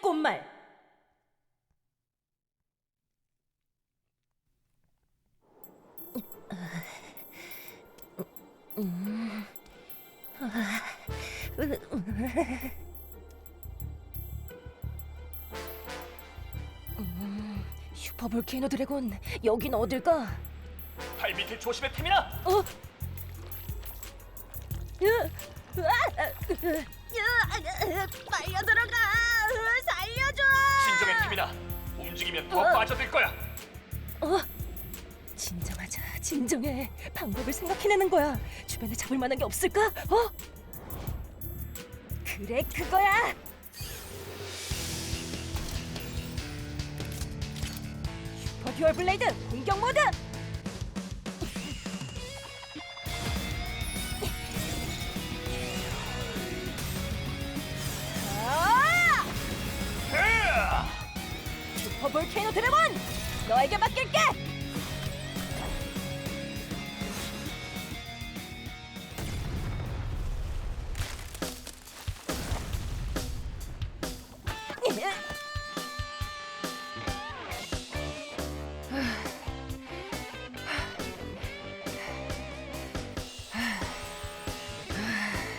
꽃말. 슈퍼 볼케이노 드래곤 여긴 어딜까? 발 밑을 조심해 태민아. 어? 으, 으아, 으, 으, 으, 빨려 들어가 진정해 태민아. 움직이면 더 어. 빠져들 거야. 어? 진정하자 진정해 방법을 생각해내는 거야 주변에 잡을 만한 게 없을까? 어? 그래 그거야 슈퍼 듀얼 블레이드 공격 모드 슈퍼 볼케이노 드래곤! 너에게 맡길게!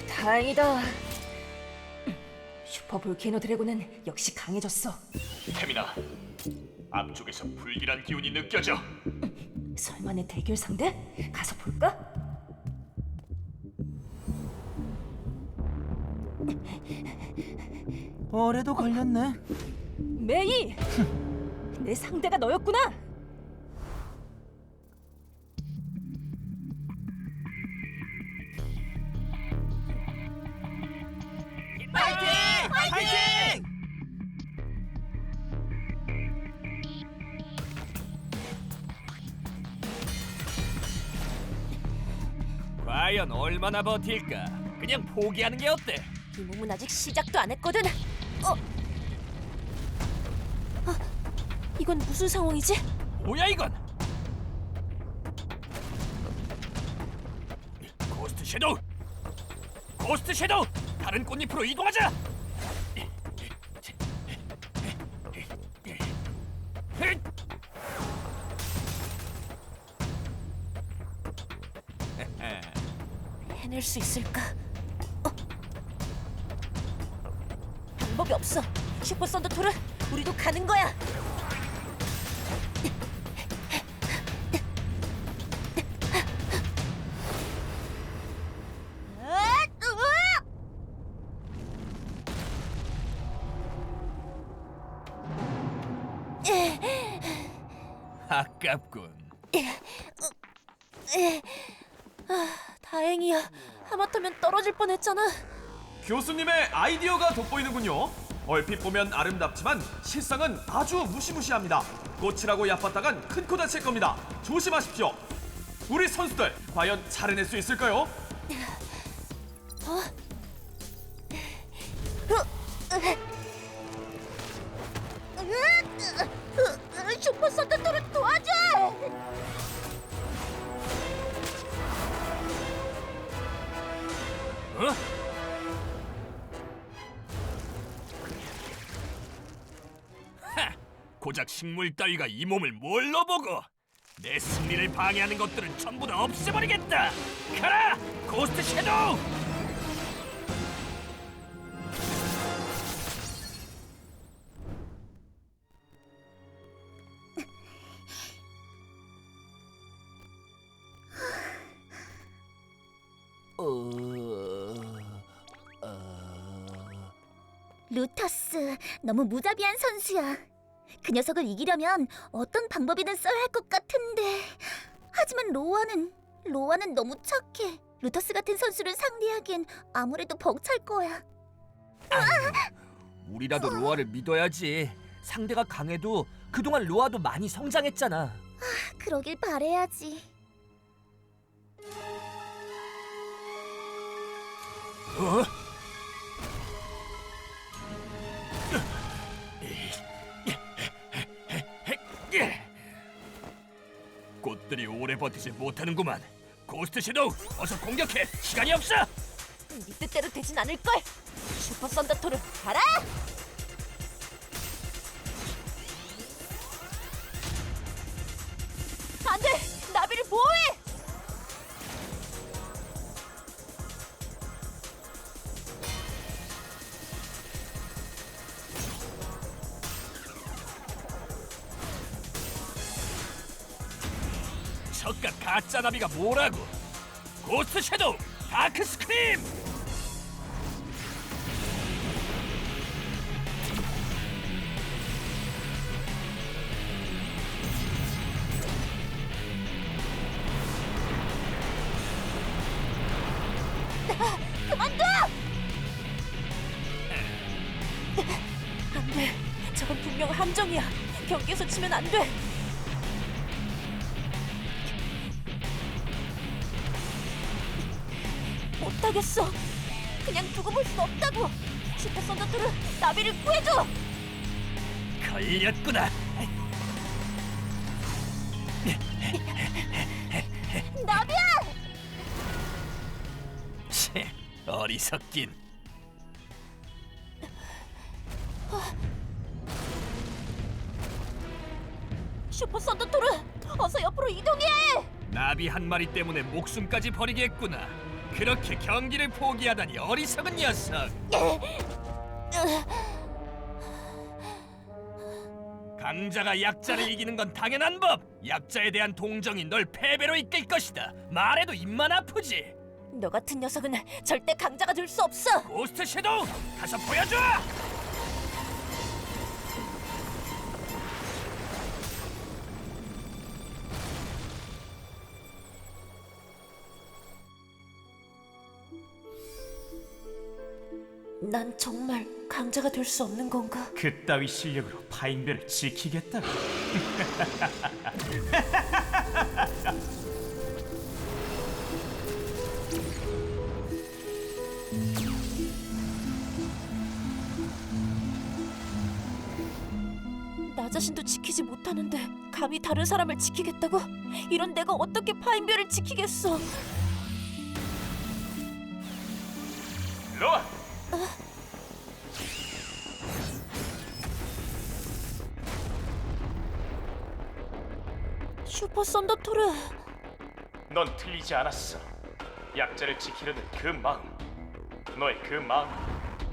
다행이다. 슈퍼 볼케이노 드래곤은 역시 강해졌어. 태민아. 앞쪽에서 불길한 기운이 느껴져. 설마 내 대결 상대? 가서 볼까? 올해도 걸렸네. 메이! 내 상대가 너였구나! 과연 얼마나 버틸까? 그냥 포기하는 게 어때? 이 몸은 아직 시작도 안 했거든! 어? 어? 이건 무슨 상황이지? 뭐야 이건? 고스트 섀도우! 고스트 섀도우! 다른 꽃잎으로 이동하자! 해낼 수 있을까? 어? 방법이 없어! 슈퍼 썬더토르! 우리도 가는 거야! 아! 아깝군. 다행이야. 하마터면 떨어질 뻔했잖아. 교수님의 아이디어가 돋보이는군요. 얼핏 보면 아름답지만 실상은 아주 무시무시합니다. 꽃이라고 얕봤다간 큰 코 다칠 겁니다. 조심하십시오. 우리 선수들 과연 차려낼 수 있을까요? 슈 식물 따위가 이 몸을 뭘로 보고 내 승리를 방해하는 것들은 전부 다 없애버리겠다. 가라, 고스트 섀도우! 루터스, 너무 무자비한 선수야. 그 녀석을 이기려면 어떤 방법이든 써야 할 것 같은데. 하지만 로아는, 로아는 너무 착해. 루터스 같은 선수를 상대하기엔 아무래도 벅찰 거야. 우리라도 로아를 믿어야지. 상대가 강해도 그동안 로아도 많이 성장했잖아. 그러길 바래야지. 어? 꽃들이 오래 버티지 못하는구만. 고스트 섀도우, 어서 공격해. 시간이 없어. 네 뜻대로 되진 않을 걸! 슈퍼 썬더토르 가라! 저깟 가짜 나비가 뭐라고? 고스트 섀도우 다크 스크림! 그만둬! 안 돼. 저건 분명 함정이야. 경계에서 치면 안 돼. 못하겠어. 그냥 두고 볼 수 없다고. 슈퍼 썬더트를 나비를 구해줘. 걸렸구나. 나비야! 채, 어리석긴. 슈퍼 썬더트를 어서 옆으로 이동해. 나비 한 마리 때문에 목숨까지 버리겠구나. 그렇게 경기를 포기하다니 어리석은 녀석. 강자가 약자를 이기는 건 당연한 법. 약자에 대한 동정이 널 패배로 이끌 것이다. 말해도 입만 아프지. 너 같은 녀석은 절대 강자가 될 수 없어. 고스트 섀도우 가서 보여줘. 난 정말 강자가 될 수 없는 건가? 그따위 실력으로 파인별을 지키겠다고 나 자신도 지키지 못하는데 감히 다른 사람을 지키겠다고? 이런 내가 어떻게 파인별을 지키겠어? 로아 슈퍼 썬더토르 넌 틀리지 않았어 약자를 지키려는 그 마음 너의 그 마음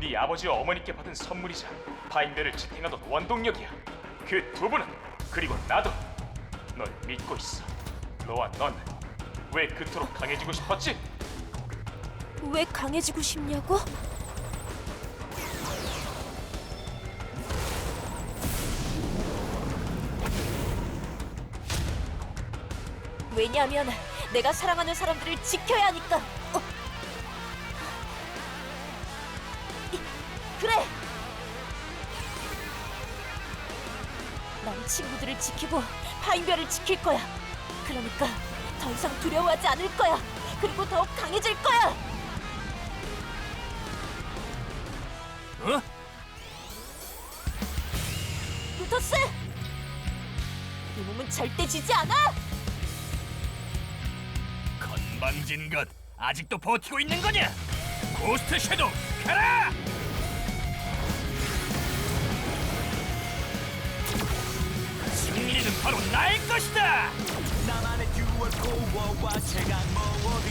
네 아버지와 어머니께 받은 선물이자 파인별을 지탱하던 원동력이야 그 두 분은 그리고 나도 널 믿고 있어 너와 넌 왜 그토록 강해지고 싶었지? 왜 강해지고 싶냐고? 왜냐하면 내가 사랑하는 사람들을 지켜야 하니까. 어. 이, 그래. 난 친구들을 지키고 파인별을 지킬 거야. 그러니까 더 이상 두려워하지 않을 거야. 그리고 더욱 강해질 거야. 어? 루터스! 이 몸은 절대 지지 않아! 건방진 것 아직도 버티고 있는 거냐? 고스트 섀도우 가라! 승리는 바로 나의 것이다! 나만의 듀얼 코어와 최강 모어비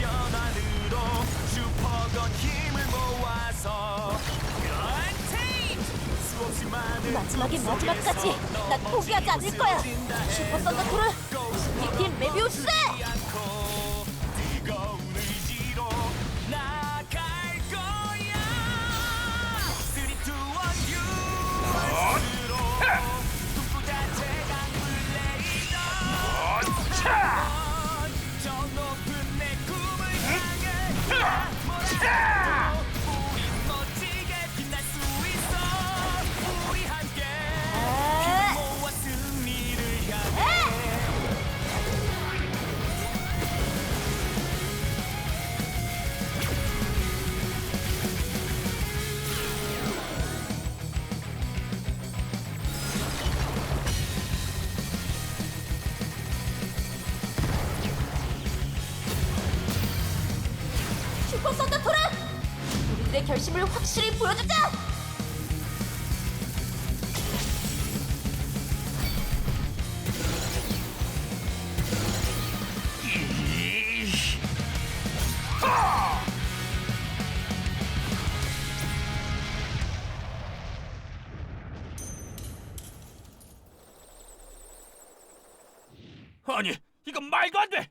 변환으로 슈퍼건 힘을 모아서 컨테인 수없이 많은 마지막에 마지막까지 난 포기하지 않을 거야! 슈퍼 썬더토르! 스티핀 메비우스! 결심을 확실히 보여주자! 아니 이건 말도 안 돼.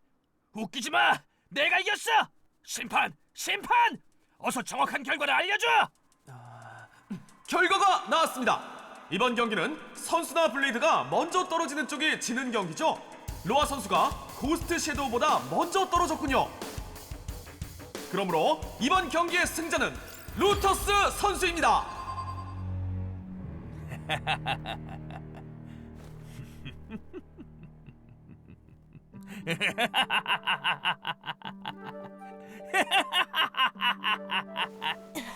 웃기지 마. 내가 이겼어. 심판, 심판. 어서 정확한 결과를 알려줘. 결과가 나왔습니다. 이번 경기는 선수나 블레이드가 먼저 떨어지는 쪽이 지는 경기죠. 로아 선수가 고스트 섀도우보다 먼저 떨어졌군요. 그러므로 이번 경기의 승자는 루터스 선수입니다. ハハハハハ